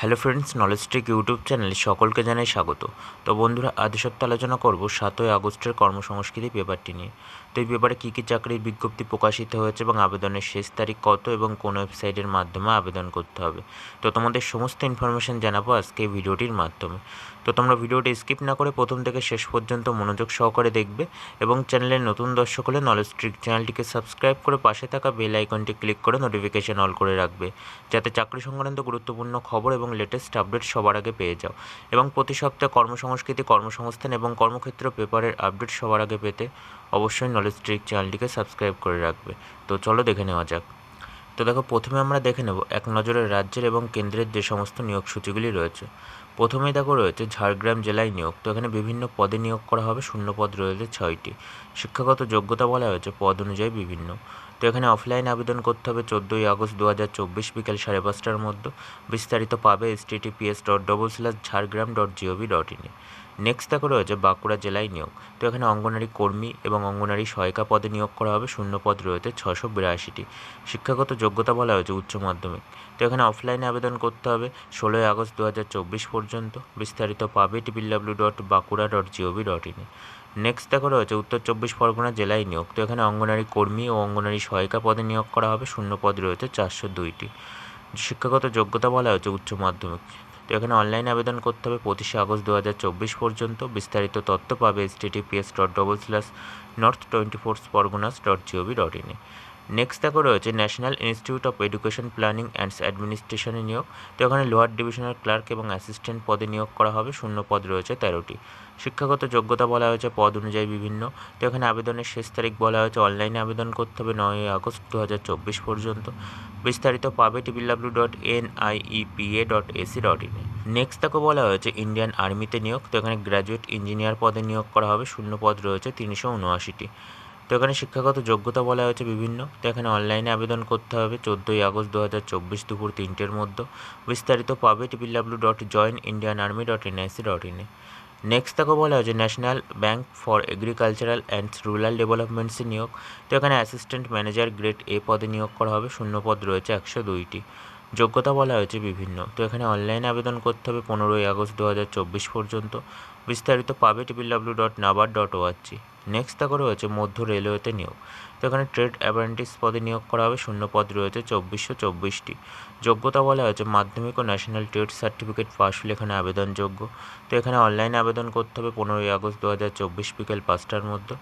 Hello friends knowledge tech YouTube চ্যানেলে সকলকে জানাই স্বাগত। তো বন্ধুরা, আজ সপ্তাহে আলোচনা করব সাতই আগস্টের কর্মসংস্কৃতি পেপারটি নিয়ে। তো এই পেপারে কী কী চাকরির বিজ্ঞপ্তি প্রকাশিত হয়েছে এবং আবেদনের শেষ তারিখ কত এবং কোন ওয়েবসাইটের মাধ্যমে আবেদন করতে হবে? তো তোমাদের সমস্ত ইনফরমেশন জানাব আজকে ভিডিওটির মাধ্যমে। তো তোমরা ভিডিওটি স্কিপ না করে প্রথম থেকে শেষ পর্যন্ত মনোযোগ সহকারে দেখবে এবং চ্যানেলের নতুন দর্শক হলে নলেজ ট্রিক চ্যানেলটিকে সাবস্ক্রাইব করে পাশে থাকা বেল আইকনটি ক্লিক করে নোটিফিকেশন অল করে রাখবে। যাতে চাকরি সংক্রান্ত গুরুত্বপূর্ণ খবর এবং লেটেস্ট আপডেট সবার আগে পেয়ে যাও। এবং প্রতি সপ্তাহে কর্মসংস্কৃতি, কর্মসংস্থান এবং কর্মক্ষেত্র পেপারের আপডেট সবার আগে পেতে অবশ্যই নলেজ ট্রিক চ্যানেলটিকে সাবস্ক্রাইব করে রাখবে। তো চলো দেখে নেওয়া যাক। তো দেখো, প্রথমে আমরা দেখে নেব এক নজরে রাজ্যের এবং কেন্দ্রের যে সমস্ত নিয়োগ সূচিগুলি রয়েছে। প্রথমেই দেখো রয়েছে ঝাড়গ্রাম জেলায় নিয়োগ। তো এখানে বিভিন্ন পদে নিয়োগ করা হবে শূন্য পদ রয়েছে ছয়টি। শিক্ষাগত যোগ্যতা বলা হয়েছে, পদ অনুযায়ী বিভিন্ন। তো এখানে অফলাইন আবেদন করতে হবে চোদ্দোই আগস্ট দু হাজার চব্বিশ বিকেল সাড়ে পাঁচটার মধ্যে। বিস্তারিত পাবে https dot double slash Jhargram dot G O V dot ইনে নেক্সট দেখো রয়েছে বাঁকুড়া জেলায় নিয়োগ। তো এখানে অঙ্গনারী কর্মী এবং অঙ্গনারী সহায়িকা পদে নিয়োগ করা হবে। শূন্য পদ রয়েছে ছশো বিরাশিটি। শিক্ষাগত যোগ্যতা বলা হয়েছে উচ্চ মাধ্যমিক। তো এখানে অফলাইনে আবেদন করতে হবে ষোলোই আগস্ট দু হাজার চব্বিশ পর্যন্ত। বিস্তারিত পাবে T P W dot Bankura dot G O V dot ইনে নেক্সট দেখো রয়েছে উত্তর চব্বিশ পরগনা জেলায় নিয়োগ। তো এখানে অঙ্গনারী কর্মী ও অঙ্গনারী সহায়িকা পদে নিয়োগ করা হবে। শূন্য পদ রয়েছে চারশো দুইটি। শিক্ষাগত যোগ্যতা বলা হয়েছে উচ্চ মাধ্যমিক। তো এখানে অনলাইন আবেদন করতে হবে পঁচিশে আগস্ট দু হাজার চব্বিশ পর্যন্ত। বিস্তারিত তথ্য পাবে https dot double slash north twenty four Parganas dot G O V dot ইনে নেক্সট দেখো রয়েছে national institute of education planning and অ্যাডমিনিস্ট্রেশনে নিয়োগ। তো এখানে লোয়ার ডিভিশনাল ক্লার্ক এবং অ্যাসিস্ট্যান্ট পদে নিয়োগ করা হবে। শূন্য পদ রয়েছে তেরোটি। শিক্ষাগত যোগ্যতা বলা হয়েছে, পদ অনুযায়ী বিভিন্ন। তো এখানে আবেদনের শেষ তারিখ বলা হয়েছে, অনলাইনে আবেদন করতে হবে নয়ই আগস্ট দু হাজার চব্বিশ পর্যন্ত। বিস্তারিত পাবে T P W dot N I E P A dot A C dot ইনে নেক্সট তাকে বলা হয়েছে ইন্ডিয়ান আর্মিতে নিয়োগ। তো এখানে গ্র্যাজুয়েট ইঞ্জিনিয়ার পদে নিয়োগ করা হবে, শূন্য পদ রয়েছে, তিনশো উনআশিটি। তো এখানে শিক্ষাগত যোগ্যতা বলা হয়েছে বিভিন্ন। তো এখানে অনলাইনে আবেদন করতে হবে, চোদ্দোই আগস্ট দু হাজার চব্বিশ দুপুর তিনটের মধ্যে। বিস্তারিত পাবে T P W dot join Indian army dot N I C dot ইনে নেক্সট তাকে বলা হয়েছে national bank for agricultural and rural ডেভেলপমেন্টসে নিয়োগ। তো এখানে অ্যাসিস্ট্যান্ট ম্যানেজার গ্রেড এ পদে নিয়োগ করা হবে, শূন্য পদ রয়েছে, একশো দুইটি। যোগ্যতা বলা হয়েছে বিভিন্ন। তো এখানে অনলাইনে আবেদন করতে হবে পনেরোই আগস্ট দু হাজার চব্বিশ পর্যন্ত। বিস্তারিত পাবে T P W dot NABARD dot O R G next দেখো রয়েছে মধ্য রেলওয়েতে নিয়োগ। তো এখানে ট্রেড অ্যাপ্রেন্টিস পদে নিয়োগ করা হবে, শূন্য পদ রয়েছে চব্বিশশো চব্বিশটি। যোগ্যতা বলা হয়েছে মাধ্যমিক ও ন্যাশনাল ট্রেড সার্টিফিকেট পাস হলে এখানে আবেদনযোগ্য। তো এখানে অনলাইনে আবেদন করতে হবে পনেরোই আগস্ট দু হাজার চব্বিশ বিকেল পাঁচটার মধ্যে।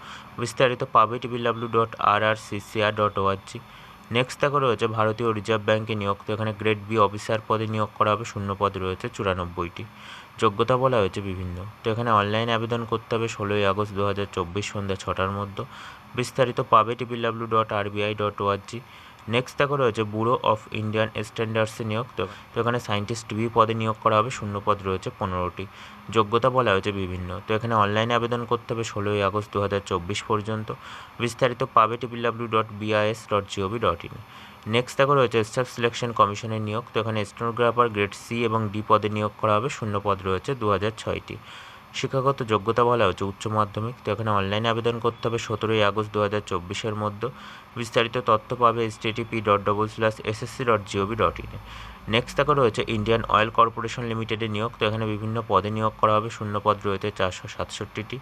বিস্তারিত পাবে T P W dot R R C C R dot O R G next দেখো রয়েছে, ভারতীয় রিজার্ভ ব্যাঙ্কে নিয়োগ। তো এখানে গ্রেড বি অফিসার পদে নিয়োগ করা হবে, শূন্য পদ রয়েছে চুরানব্বইটি। যোগ্যতা বলা হয়েছে বিভিন্ন। তো এখানে অনলাইন আবেদন করতে হবে ষোলোই আগস্ট দু হাজার চব্বিশ সন্ধ্যা ছটার মধ্যে। বিস্তারিত পাবে T P W dot R B I dot O R G next দেখো রয়েছে ব্যুরো অফ ইন্ডিয়ান স্ট্যান্ডার্ডসে নিয়োগ। তো তো এখানে সায়েন্টিস্ট বি পদে নিয়োগ করা হবে, শূন্য পদ রয়েছে, পনেরোটি। যোগ্যতা বলা হয়েছে বিভিন্ন। তো এখানে অনলাইনে আবেদন করতে হবে ষোলোই আগস্ট দু হাজার চব্বিশ পর্যন্ত। বিস্তারিত পাবে T P W dot B I S dot G O V dot in next দেখো রয়েছে স্টাফ সিলেকশন কমিশনের নিয়োগ। তো এখানে স্টেনোগ্রাফার গ্রেড সি এবং ডি পদে নিয়োগ করা হবে, শূন্য পদ রয়েছে দু হাজার ছয়টি। শিক্ষাগত যোগ্যতা বলা হচ্ছে উচ্চ মাধ্যমিক। তো এখানে অনলাইনে আবেদন করতে হবে। সতেরোই আগস্ট দু হাজার চব্বিশের মধ্যে। বিস্তারিত তথ্য পাবে S TTP dot double slash S S C dot G O V dot ইনে নেক্সট দেখো রয়েছে ইন্ডিয়ান অয়েল কর্পোরেশন লিমিটেডে নিয়োগ। তো এখানে বিভিন্ন পদে নিয়োগ করা হবে। শূন্য পদ রয়েছে চারশো সাতষট্টিটি।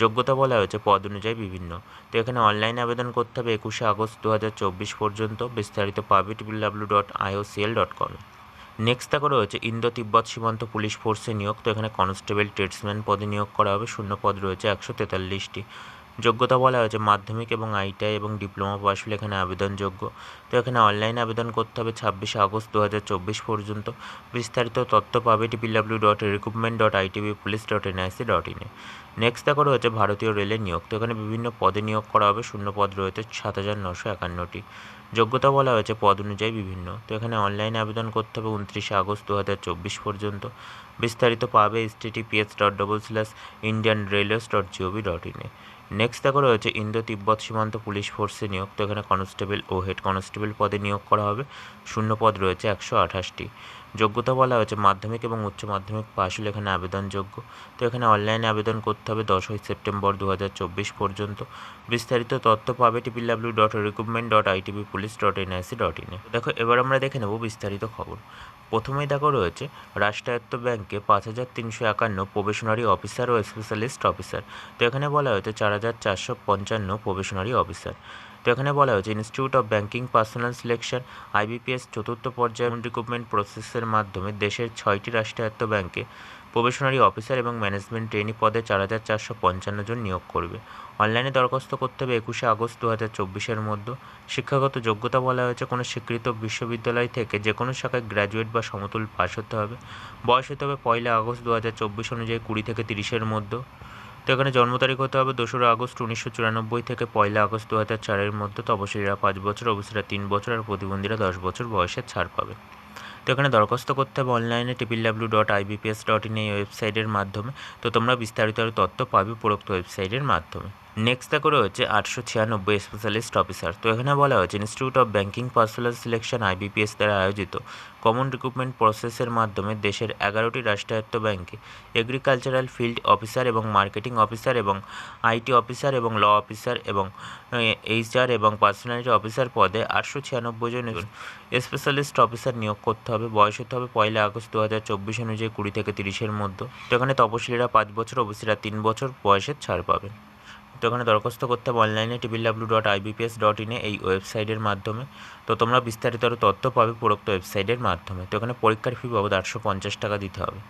যোগ্যতা বলা হয়েছে পদ অনুযায়ী বিভিন্ন। তো এখানে অনলাইনে আবেদন করতে হবে একুশে আগস্ট দু হাজার চব্বিশ পর্যন্ত। বিস্তারিত পাবে T P W dot I O C L dot com next দেখো রয়েছে ইন্দো তিব্বত সীমান্ত পুলিশ ফোর্সে নিয়োগ, তো এখানে কনস্টেবল ট্রেডসম্যান পদে নিয়োগ করা হবে, শূন্য পদ রয়েছে, একশো তেতাল্লিশটি। যোগ্যতা বলা হয়েছে মাধ্যমিক এবং আইটিআই এবং ডিপ্লোমা পাস হলে এখানে আবেদনযোগ্য। তো এখানে অনলাইন আবেদন করতে হবে ছাব্বিশে আগস্ট দু হাজার চব্বিশ পর্যন্ত। বিস্তারিত তথ্য পাবে T P W dot recruitment dot I T B police dot N I C dot ইনে নেক্সট দেখো রয়েছে ভারতীয় রেলের নিয়োগ, তো এখানে বিভিন্ন পদে নিয়োগ করা হবে, শূন্য পদ রয়েছে সাত হাজার নশো একান্নটি। যোগ্যতা বলা হয়েছে পদ অনুযায়ী বিভিন্ন। তো এখানে অনলাইনে আবেদন করতে হবে উনত্রিশে আগস্ট দু হাজার চব্বিশ পর্যন্ত। বিস্তারিত পাবে https dot double slash Indian railways dot G O V dot ইনে নেক্সট দেখো রয়েছে ইন্দো তিব্বত সীমান্ত পুলিশ ফোর্সে নিয়োগ। তো এখানে কনস্টেবল ও হেড কনস্টেবল পদে নিয়োগ করা হবে। শূন্য পদ রয়েছে একশো আঠাশটি। যোগ্যতা বলা হয়েছে। মাধ্যমিক এবং উচ্চ মাধ্যমিক পাশ হলে এখানে আবেদনযোগ্য। তো এখানে অনলাইনে আবেদন করতে হবে দশই সেপ্টেম্বর দু হাজার চব্বিশ পর্যন্ত। বিস্তারিত তথ্য পাবে T P W dot recruitment dot I T B police dot N I C dot ইনে দেখো, এবার আমরা দেখে নেব বিস্তারিত খবর। প্রথমেই দেখো রয়েছে, রাষ্ট্রায়ত্ত ব্যাংকে পাঁচ হাজার তিনশো একান্ন প্রবেশনারি অফিসার ও স্পেশালিস্ট অফিসার তো এখানে বলা হয়েছে, চার হাজার চারশো পঞ্চান্ন প্রবেশনারি অফিসার। তো এখানে বলা হয়েছে institute of banking personnel selection IBPS চতুর্থ পর্যায়ের রিক্রুটমেন্ট প্রসেসের মাধ্যমে দেশের ছয়টি রাষ্ট্রায়ত্ত ব্যাংকে প্রবেশনারি অফিসার এবং ম্যানেজমেন্ট ট্রেনি পদে চার হাজার চারশো পঞ্চান্ন জন নিয়োগ করবে। অনলাইনে দরখাস্ত করতে হবে একুশে আগস্ট দু হাজার চব্বিশের মধ্যে। শিক্ষাগত যোগ্যতা বলা হয়েছে, কোনো স্বীকৃত বিশ্ববিদ্যালয় থেকে যে কোনো শাখায় গ্র্যাজুয়েট বা সমতুল পাশ হতে হবে। বয়স হতে হবে পয়লা আগস্ট দু হাজার চব্বিশ অনুযায়ী কুড়ি থেকে তিরিশের মধ্যে। তো এখানে জন্ম তারিখ হতে হবে দোসরা আগস্ট উনিশশো চুরানব্বই থেকে পয়লা আগস্ট দু হাজার চারের মধ্যে। তপশিলীরা পাঁচ বছর অবশ্যরা তিন বছর আর প্রতিবন্ধীরা দশ বছর বয়সের ছাড় পাবে। তো এখানে দরখাস্ত করতে হবে অনলাইনে T P L dot I B P S dot in এই ওয়েবসাইটের মাধ্যমে। তো তোমরা বিস্তারিত তথ্য পাবে উপরোক্ত ওয়েবসাইটের মাধ্যমে। নেক্সট দেখো রয়েছে আটশো ছিয়ানব্বই স্পেশালিস্ট অফিসার তো এখানে বলা হয়েছে institute of banking personnel selection I B P S দ্বারা আয়োজিত কমন রিক্রুটমেন্ট প্রসেসের মাধ্যমে দেশের এগারোটি রাষ্ট্রায়ত্ত ব্যাংকে এগ্রিকালচারাল ফিল্ড অফিসার এবং মার্কেটিং অফিসার এবং আইটি অফিসার এবং ল অফিসার এবং এইচআর এবং পার্সোনালিটি অফিসার পদে আটশো ছিয়ানব্বই জন স্পেশালিস্ট অফিসার নিয়োগ করতে হবে। বয়স হতে হবে পয়লা আগস্ট দু হাজার চব্বিশ অনুযায়ী কুড়ি থেকে তিরিশের মধ্যে। তো এখানে তপশিলীরা পাঁচ বছর, ওবিসিরা তিন বছর বয়সের ছাড় পাবেন। তো এখানে দরখাস্ত করতে হবে অনলাইনে T B L W dot I B P S dot ইনে এই ওয়েবসাইটের মাধ্যমে। তো তোমরা বিস্তারিত আরও তথ্য পাবে উপরোক্ত ওয়েবসাইটের মাধ্যমে। তো এখানে পরীক্ষার ফি বাবদ আটশো পঞ্চাশ টাকা দিতে হবে।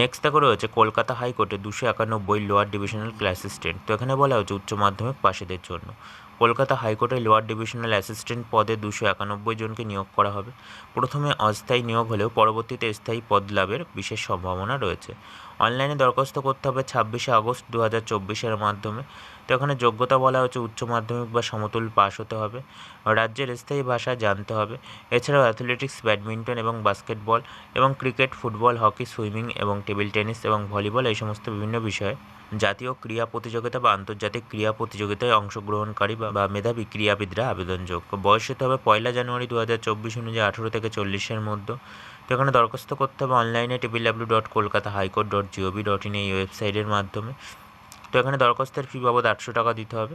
নেক্সট দেখো রয়েছে কলকাতা হাইকোর্টে দুশো একানব্বই লোয়ার ডিভিশনাল অ্যাসিস্ট্যান্ট তো এখানে বলা হচ্ছে উচ্চ মাধ্যমিক পাশেদের জন্য। কলকাতা হাইকোর্টে লোয়ার ডিভিশনাল অ্যাসিস্ট্যান্ট পদে দুশো একানব্বই জনকে নিয়োগ করা হবে। প্রথমে অস্থায়ী নিয়োগ হলেও পরবর্তীতে স্থায়ী পদ লাভের বিশেষ সম্ভাবনা রয়েছে। অনলাইনে দরখাস্ত করতে হবে ছাব্বিশে আগস্ট দু হাজার চব্বিশের মাধ্যমে। তো এখানে যোগ্যতা বলা হচ্ছে উচ্চ মাধ্যমিক বা সমতুল পাস হতে হবে। রাজ্যের স্থায়ী ভাষা জানতে হবে। এছাড়াও অ্যাথলেটিক্স ব্যাডমিন্টন এবং বাস্কেটবল এবং ক্রিকেট ফুটবল হকি সুইমিং এবং টেবিল টেনিস এবং ভলিবল এই সমস্ত বিভিন্ন বিষয়ে জাতীয় ক্রীড়া প্রতিযোগিতা বা আন্তর্জাতিক ক্রীড়া প্রতিযোগিতায় অংশগ্রহণকারী বা মেধাবী ক্রীড়াবিদরা আবেদনযোগ্য। বয়স হতে হবে পয়লা জানুয়ারি দু হাজার চব্বিশ অনুযায়ী আঠেরো থেকে চল্লিশের মধ্যে। তো এখানে দরখাস্ত করতে হবে অনলাইনে T P L W dot Kolkata high court dot G O V dot in এই ওয়েবসাইটের মাধ্যমে। তো এখানে দরখাস্তের ফি বাবদ আটশো টাকা দিতে হবে।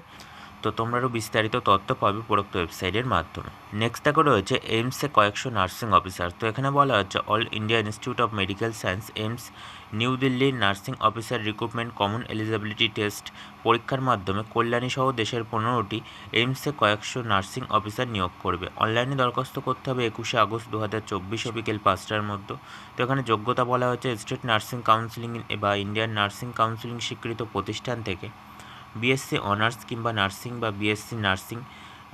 তো তোমরা আরও বিস্তারিত তথ্য পাবে উপরোক্ত ওয়েবসাইটের মাধ্যমে। নেক্সট দেখো রয়েছে এইমসে কয়েকশো নার্সিং অফিসার তো এখানে বলা হচ্ছে all India institute of medical science AIIMS new দিল্লির nursing officer recruitment common eligibility test পরীক্ষার মাধ্যমে কল্যাণী সহ দেশের পনেরোটি এইমসে কয়েকশো নার্সিং অফিসার নিয়োগ করবে। অনলাইনে দরখাস্ত করতে হবে একুশে আগস্ট দু হাজার চব্বিশে বিকেল পাঁচটার মধ্যে। তো এখানে যোগ্যতা বলা হচ্ছে স্টেট নার্সিং কাউন্সিলিং বা ইন্ডিয়ান নার্সিং কাউন্সিলিং স্বীকৃত প্রতিষ্ঠান থেকে। বিএসসি অনার্স কিংবা নার্সিং বা বিএসসি নার্সিং,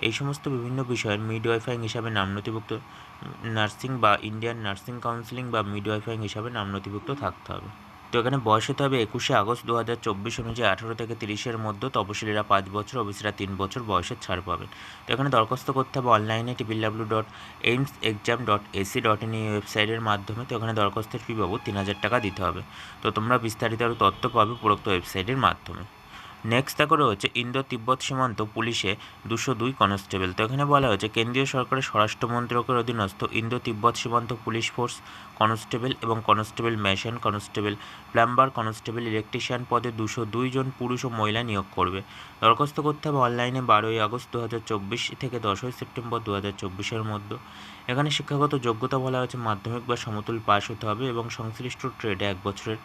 এই সমস্ত বিভিন্ন বিষয়ের মিডওয়াইফাইং হিসাবে নাম নথিভুক্ত, নার্সিং বা ইন্ডিয়ান নার্সিং কাউন্সিলিং বা মিডওয়াইফাইং হিসাবে নাম নথিভুক্ত থাকতে হবে। তো এখানে বয়স হতে হবে একুশে আগস্ট দু হাজার চব্বিশ অনুযায়ী আঠারো থেকে তিরিশের মধ্যে তপশিলীরা পাঁচ বছর, ওবিসিরা তিন বছর বয়সের ছাড় পাবেন। তো এখানে দরখাস্ত করতে হবে অনলাইনে T P L W dot AIIMS exam dot A C dot in এই ওয়েবসাইটের মাধ্যমে। তো এখানে দরখাস্তের ফি বাবদ তিন হাজার টাকা দিতে হবে। তো তোমরা বিস্তারিত আরও তথ্য পাবে উপরোক্ত ওয়েবসাইটের মাধ্যমে। নেক্সট দেখো রয়েছে ইন্দো তিব্বত সীমান্ত পুলিশে দুশো দুই কনস্টেবল তো এখানে বলা হয়েছে, কেন্দ্রীয় সরকারের স্বরাষ্ট্র মন্ত্রকের অধীনস্থ ইন্দো তিব্বত সীমান্ত পুলিশ ফোর্স কনস্টেবল এবং constable mason constable plumber constable electrician পদে দুশো দুই জন পুরুষ ও মহিলা নিয়োগ করবে। দরখাস্ত করতে হবে অনলাইনে বারোই আগস্ট দু হাজার চব্বিশ থেকে দশই সেপ্টেম্বর দু হাজার মধ্যে। এখানে শিক্ষাগত যোগ্যতা বলা হয়েছে, মাধ্যমিক বা সমতুল পাস হতে হবে এবং সংশ্লিষ্ট ট্রেডে এক বছরের।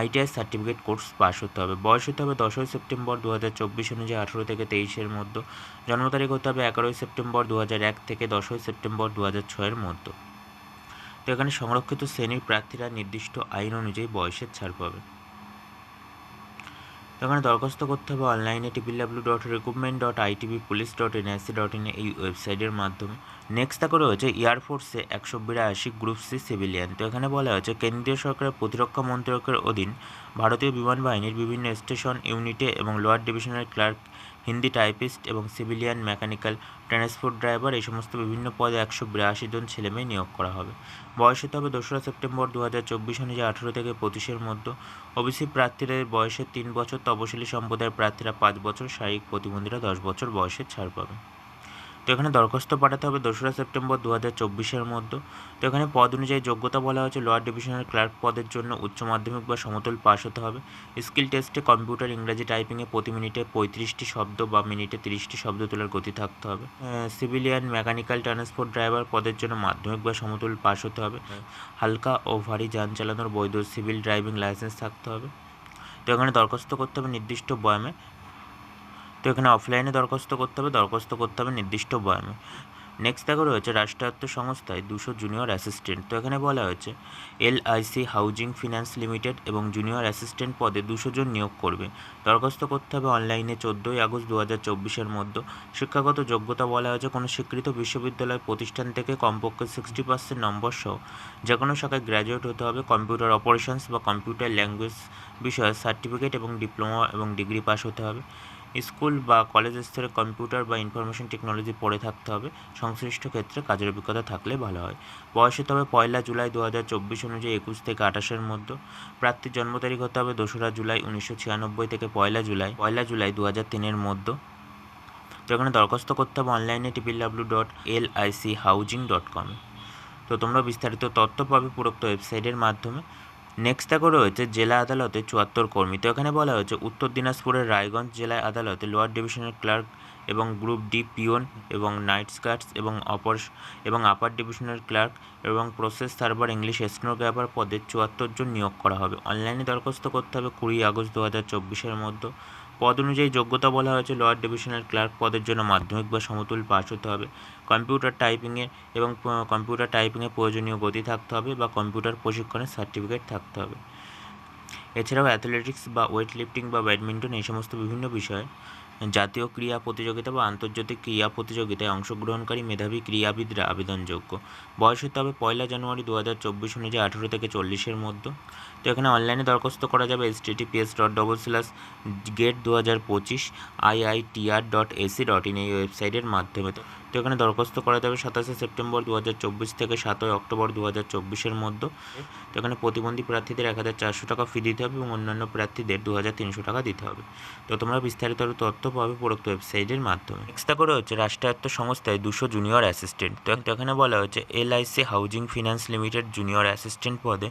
আইটিআই সার্টিফিকেট কোর্স পাস হতে হবে। বয়স হতে হবে দশই সেপ্টেম্বর দু হাজার চব্বিশ অনুযায়ী আঠেরো থেকে তেইশের মধ্যে। জন্ম তারিখ হতে হবে এগারোই সেপ্টেম্বর দু হাজার এক থেকে দশই সেপ্টেম্বর দু হাজার ছয়ের মধ্যে। তো এখানে সংরক্ষিত শ্রেণির প্রার্থীরা নির্দিষ্ট আইন অনুযায়ী বয়সের ছাড় পাবে। এখানে দরখাস্ত করতে হবে অনলাইনে T P W dot recruitment dot I T B police dot N I C dot in এই ওয়েবসাইটের মাধ্যমে। নেক্সট দেখো রয়েছে এয়ারফোর্সে একশো বিরাশি গ্রুপ সি সিভিলিয়ান তো এখানে বলা হয়েছে, কেন্দ্রীয় সরকারের প্রতিরক্ষা মন্ত্রকের অধীন ভারতীয় বিমান বাহিনীর বিভিন্ন স্টেশন, ইউনিটে এবং লোয়ার ডিভিশনের ক্লার্ক হিন্দি টাইপিস্ট এবং সিভিলিয়ান মেকানিক্যাল ট্রান্সপোর্ট ড্রাইভার এই সমস্ত বিভিন্ন পদে একশো বিরাশি জন ছেলেমেয়ে নিয়োগ করা হবে। বয়স হতে হবে দোসরা সেপ্টেম্বর দু হাজার চব্বিশ অনুযায়ী আঠেরো থেকে পঁচিশের মধ্যে। ওবিসি প্রার্থীদের বয়সের তিন বছর, তপশিলি সম্প্রদায়ের প্রার্থীরা পাঁচ বছর, শারীরিক প্রতিবন্ধীরা দশ বছর বয়সের ছাড় পাবে। তো এখানে দরখাস্ত পাঠাতে হবে দোসরা সেপ্টেম্বর দু হাজার চব্বিশের মধ্যে। তো এখানে পদ অনুযায়ী যোগ্যতা বলা হয়েছে লোয়ার ডিভিশনের ক্লার্ক পদের জন্য উচ্চ মাধ্যমিক বা সমতুল পাস হতে হবে। স্কিল টেস্টে কম্পিউটার ইংরাজি টাইপিংয়ে প্রতি মিনিটে পঁয়ত্রিশটি শব্দ বা মিনিটে তিরিশটি শব্দ তোলার গতি থাকতে হবে। সিভিলিয়ান মেকানিক্যাল ট্রান্সপোর্ট ড্রাইভার পদের জন্য মাধ্যমিক বা সমতুল পাস হতে হবে। হালকা ও ভারী যান চালানোর বৈধ সিভিল ড্রাইভিং লাইসেন্স থাকতে হবে। তো এখানে দরখাস্ত করতে হবে নির্দিষ্ট বয়ামে। তো এখানে অফলাইনে দরখাস্ত করতে হবে, দরখাস্ত করতে হবে নির্দিষ্ট বয়ামে। নেক্সট দেখো রয়েছে রাষ্ট্রায়ত্ত সংস্থায় দুশো জুনিয়র অ্যাসিস্ট্যান্ট তো এখানে বলা হয়েছে L I C housing finance limited এবং জুনিয়র অ্যাসিস্ট্যান্ট পদে দুশো জন নিয়োগ করবে। দরখাস্ত করতে হবে অনলাইনে চোদ্দোই আগস্ট দু হাজার চব্বিশের মধ্যে। শিক্ষাগত যোগ্যতা বলা হয়েছে, কোনো স্বীকৃত বিশ্ববিদ্যালয় প্রতিষ্ঠান থেকে কমপক্ষে সিক্সটি পার্সেন্ট নম্বর সহ যে কোনো শাখায় গ্র্যাজুয়েট হতে হবে। কম্পিউটার অপারেশনস বা কম্পিউটার ল্যাঙ্গুয়েজ বিষয়ে সার্টিফিকেট এবং ডিপ্লোমা এবং ডিগ্রি পাস হতে হবে। স্কুল বা কলেজ স্তরে কম্পিউটার বা ইনফরমেশন টেকনোলজি পড়ে থাকতে হবে। সংশ্লিষ্ট ক্ষেত্রে কাজের অভিজ্ঞতা থাকলে ভালো হয়। বয়স হতে হবে পয়লা জুলাই দু হাজার চব্বিশ অনুযায়ী একুশ থেকে আঠাশের মধ্যে। প্রার্থীর জন্ম তারিখ হতে হবে দোসরা জুলাই উনিশশো ছিয়ানব্বই থেকে পয়লা জুলাই পয়লা জুলাই দু হাজার তিনের মধ্যে। তো এখানে দরখাস্ত করতে হবে অনলাইনে T P L W dot L I C housing dot com. তো তোমরা বিস্তারিত তথ্য পাবে উপরোক্ত ওয়েবসাইটের মাধ্যমে। নেক্সট দেখো রয়েছে জেলা আদালতে চুয়াত্তর কর্মী। তো এখানে বলা হয়েছে, উত্তর দিনাজপুরের রায়গঞ্জ জেলায় আদালতে লোয়ার ডিভিশনের ক্লার্ক এবং গ্রুপ ডি পিওন এবং নাইট স্কার্টস এবং অপর এবং আপার ডিভিশনের ক্লার্ক এবং প্রসেস সার্ভার ইংলিশ স্টেনোগ্রাফার পদে চুয়াত্তর জন নিয়োগ করা হবে। অনলাইনে দরখাস্ত করতে হবে কুড়ি আগস্ট দু হাজার চব্বিশের মধ্যে। পদ অনুযায়ী যোগ্যতা বলা হয়েছে লোয়ার ডিভিশনের ক্লার্ক পদের জন্য মাধ্যমিক বা সমতুল পাস হতে হবে। কম্পিউটার টাইপিংয়ে এবং কম্পিউটার টাইপিংয়ে প্রয়োজনীয় গতি থাকতে হবে বা কম্পিউটার প্রশিক্ষণের সার্টিফিকেট থাকতে হবে। এছাড়াও অ্যাথলেটিক্স বা ওয়েট লিফটিং বা ব্যাডমিন্টন এই সমস্ত বিভিন্ন বিষয়ে জাতীয় ক্রীড়া প্রতিযোগিতা বা আন্তর্জাতিক ক্রীড়া প্রতিযোগিতায় অংশগ্রহণকারী মেধাবী ক্রীড়াবিদরা আবেদনযোগ্য। বয়স হতে হবে পয়লা জানুয়ারি দু হাজার চব্বিশ অনুযায়ী আঠেরো থেকে চল্লিশের মধ্যে। তো এখানে অনলাইনে দরখাস্ত করা যাবে https dot double slash gate দু হাজার পঁচিশ I I T R dot A C dot in এই ওয়েবসাইটের মাধ্যমে। তো তো এখানে দরখাস্ত করা যাবে সাতাশে সেপ্টেম্বর দু হাজার চব্বিশ থেকে সাতই অক্টোবর দু হাজার চব্বিশের মধ্যে। তো এখানে প্রতিবন্ধী প্রার্থীদের এক হাজার চারশো টাকা ফি দিতে হবে এবং অন্যান্য প্রার্থীদের দু হাজার তিনশো টাকা দিতে হবে। তো তোমরা বিস্তারিত তথ্য পাবে উপরোক্ত ওয়েবসাইটের মাধ্যমে। নেক্সট করে হচ্ছে রাষ্ট্রায়ত্ত সংস্থায় দুশো জুনিয়র অ্যাসিস্ট্যান্ট। তো এখানে বলা হচ্ছে L I C housing finance limited junior assistant পদে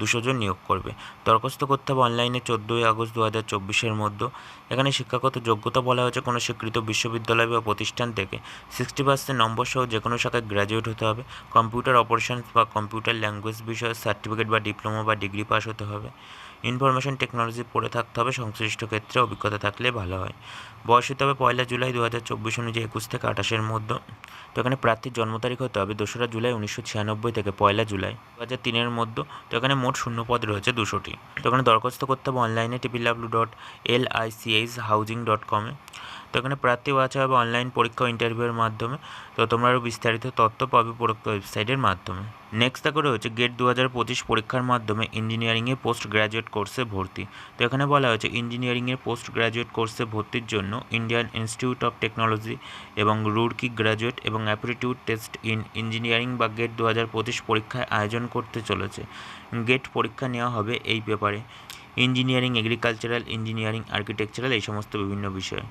দুশো জন নিয়োগ করবে। দরখাস্ত করতে হবে অনলাইনে চোদ্দোই আগস্ট দু হাজার চব্বিশের মধ্যে। এখানে শিক্ষাগত যোগ্যতা বলা হয়েছে কোনো স্বীকৃত বিশ্ববিদ্যালয় বা প্রতিষ্ঠান থেকে। সিক্সটি পার্সেন্ট নম্বর সহ যে কোনো শাখায় গ্র্যাজুয়েট হতে হবে। কম্পিউটার অপারেশনস বা কম্পিউটার ল্যাঙ্গুয়েজ বিষয়ে সার্টিফিকেট বা ডিপ্লোমা বা ডিগ্রি পাস হতে হবে। ইনফরমেশন টেকনোলজি পড়ে থাকতে হবে, সংশ্লিষ্ট ক্ষেত্রে অভিজ্ঞতা থাকলে ভালো হয়। বয়স হতে হবে পয়লা জুলাই দু হাজার চব্বিশ অনুযায়ী একুশ থেকে আঠাশের মধ্যে। তো এখানে প্রার্থীর জন্ম তারিখ হতে হবে দোসরা জুলাই উনিশশো ছিয়ানব্বই থেকে পয়লা জুলাই দু হাজার তিনের মধ্যে। তো এখানে মোট শূন্য পদ রয়েছে দুশোটি। তো এখানে দরখাস্ত করতে হবে অনলাইনে T P W dot L I C H housing dot কমে তো এখানে প্রার্থী বাছা হবে অনলাইন পরীক্ষা ইন্টারভিউয়ের মাধ্যমে। তো তোমরা আরও বিস্তারিত তথ্য পাবে উপরোক্ত ওয়েবসাইটের মাধ্যমে। নেক্সট দেখো রয়েছে গেট দু হাজার পঁচিশ পরীক্ষার মাধ্যমে ইঞ্জিনিয়ারিংয়ে পোস্ট গ্র্যাজুয়েট কোর্সে ভর্তি। তো এখানে বলা হয়েছে ইঞ্জিনিয়ারিংয়ে পোস্ট গ্র্যাজুয়েট কোর্সে ভর্তির জন্য ইন্ডিয়ান ইনস্টিটিউট অফ টেকনোলজি এবং রুড়কি গ্র্যাজুয়েট এবং অ্যাপটিটিউড টেস্ট ইন ইঞ্জিনিয়ারিং বা গেট দু হাজার পঁচিশ পরীক্ষায় আয়োজন করতে চলেছে। গেট পরীক্ষা নেওয়া হবে এই পেপারে ইঞ্জিনিয়ারিং এগ্রিকালচারাল ইঞ্জিনিয়ারিং আর্কিটেকচারাল এই সমস্ত বিভিন্ন বিষয়ে।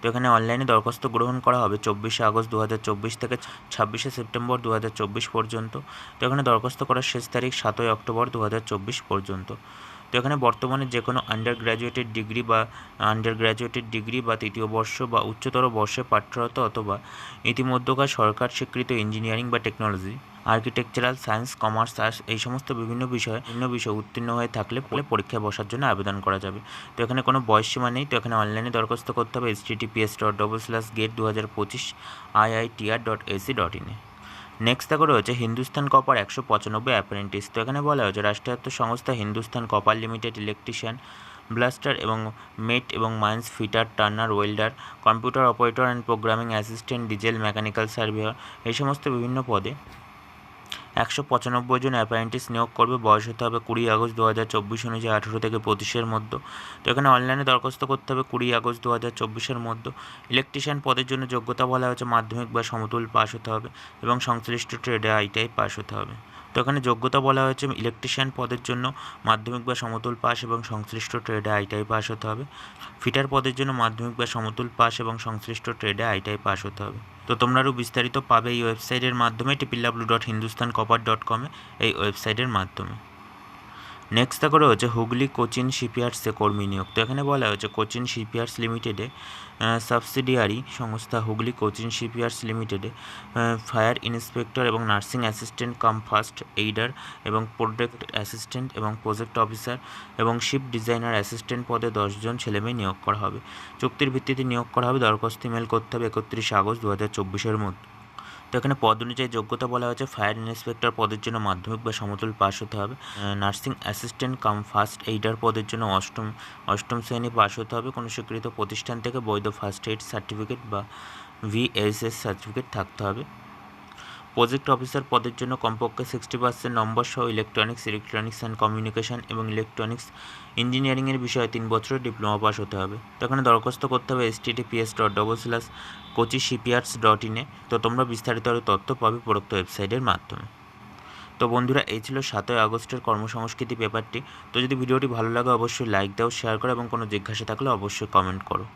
তো এখানে অনলাইনে দরখাস্ত গ্রহণ করা হবে চব্বিশে আগস্ট দু হাজার চব্বিশ থেকে ছাব্বিশে সেপ্টেম্বর দু হাজার চব্বিশ পর্যন্ত। তো এখানে দরখাস্ত করার শেষ তারিখ সাতই অক্টোবর দু হাজার চব্বিশ পর্যন্ত। তো এখানে বর্তমানে যে কোনো আন্ডার গ্র্যাজুয়েটেড ডিগ্রি বা আন্ডার গ্র্যাজুয়েটেড ডিগ্রি বা তৃতীয় বর্ষ বা উচ্চতর বর্ষে পাঠ্যরত অথবা ইতিমধ্যকার সরকার স্বীকৃত ইঞ্জিনিয়ারিং বা technology architectural science, commerce, arts এই সমস্ত বিভিন্ন বিষয়ে বিভিন্ন বিষয়ে উত্তীর্ণ হয়ে থাকলে পরে পরীক্ষায় বসার জন্য আবেদন করা যাবে। তো এখানে কোনো বয়সসীমা নেই। তো এখানে অনলাইনে দরখাস্ত করতে হবে https dot double slash gate দু হাজার পঁচিশ I I T R dot A C dot ইনে নেক্সট দেখো রয়েছে হিন্দুস্তান কপার একশো পঁচানব্বই অ্যাপ্রেন্টিস তো এখানে বলা হয়েছে রাষ্ট্রায়ত্ত সংস্থা Hindustan copper limited electrician blaster এবং মেট এবং mines fitter turner welder computer operator and programming assistant diesel mechanical surveyor এই সমস্ত বিভিন্ন পদে। একশো পঁচানব্বই জন অ্যাপ্রেন্টিস নিয়োগ করবে, বয়স হতে হবে কুড়ি আগস্ট দু হাজার চব্বিশ অনুযায়ী আঠেরো থেকে পঁচিশের মধ্যে। তো এখানে অনলাইনে দরখাস্ত করতে হবে কুড়ি আগস্ট দু হাজার চব্বিশের মধ্যে। ইলেকট্রিশিয়ান পদের জন্য যোগ্যতা বলা হয়েছে, মাধ্যমিক বা সমতুল পাস হতে হবে এবং সংশ্লিষ্ট ট্রেডে আইটাই পাস হতে হবে। তো এখানে যোগ্যতা বলা হয়েছে ইলেকট্রিশিয়ান পদের জন্য মাধ্যমিক বা সমতুল পাস এবং সংশ্লিষ্ট ট্রেডে আইটাই পাস হতে হবে। ফিটার পদের জন্য মাধ্যমিক বা সমতুল পাস এবং সংশ্লিষ্ট ট্রেডে আইটাই পাস হতে হবে। তো তোমরা আরও বিস্তারিত পাবে এই ওয়েবসাইটের মাধ্যমে T P W dot Hindustan copper dot কমে এই ওয়েবসাইটের মাধ্যমে। নেক্সট দেখো রয়েছে হুগলি কোচিন শিপইয়ার্ডসে কর্মী নিয়োগ। তো এখানে বলা হয়েছে কোচিন শিপইয়ার্ডস লিমিটেডে সাবসিডিয়ারি সংস্থা হুগলি কোচিন শিপইয়ার্ডস লিমিটেডে ফায়ার ইন্সপেক্টর এবং nursing assistant cum first aider এবং প্রোডাক্ট অ্যাসিস্ট্যান্ট এবং প্রজেক্ট অফিসার এবং শিপ ডিজাইনার অ্যাসিস্ট্যান্ট পদে দশজন ছেলেমেয়ে নিয়োগ করা হবে। চুক্তির ভিত্তিতে নিয়োগ করা হবে। দরখাস্ত ইমেল করতে হবে একত্রিশে আগস্ট দু হাজার চব্বিশের মধ্যে। তো এখানে পদ অনুযায়ী যোগ্যতা বলা হয়েছে। ফায়ার ইন্সপেক্টর পদের জন্য মাধ্যমিক বা সমতুল পাস হতে হবে। Nursing assistant cum first Eder পদের জন্য অষ্টম অষ্টম শ্রেণি পাস হতে হবে। কোনো স্বীকৃত প্রতিষ্ঠান থেকে বৈধ ফার্স্ট এইড সার্টিফিকেট বা ভিএসএস সার্টিফিকেট থাকতে হবে। প্রজেক্ট অফিসার পদের জন্য কমপক্ষে সিক্সটি পার্সেন্ট নম্বর সহ ইলেকট্রনিক্স ইলেকট্রনিক্স অ্যান্ড কমিউনিকেশন এবং ইলেকট্রনিক্স ইঞ্জিনিয়ারিংয়ের বিষয়ে তিন বছরের ডিপ্লোমা পাস হতে হবে। তো এখানে দরখাস্ত করতে হবে S dot double slash Kochi shipyards dot ইনে তো তোমরা বিস্তারিত আরও তথ্য পাবে উপরোক্ত ওয়েবসাইটের মাধ্যমে। তো বন্ধুরা, এই ছিল সাতই আগস্টের কর্মসংস্কৃতি পেপারটি। তো যদি ভিডিওটি ভালো লাগে, অবশ্যই লাইক দাও শেয়ার করো এবং কোনো জিজ্ঞাসা থাকলে অবশ্যই কমেন্ট করো।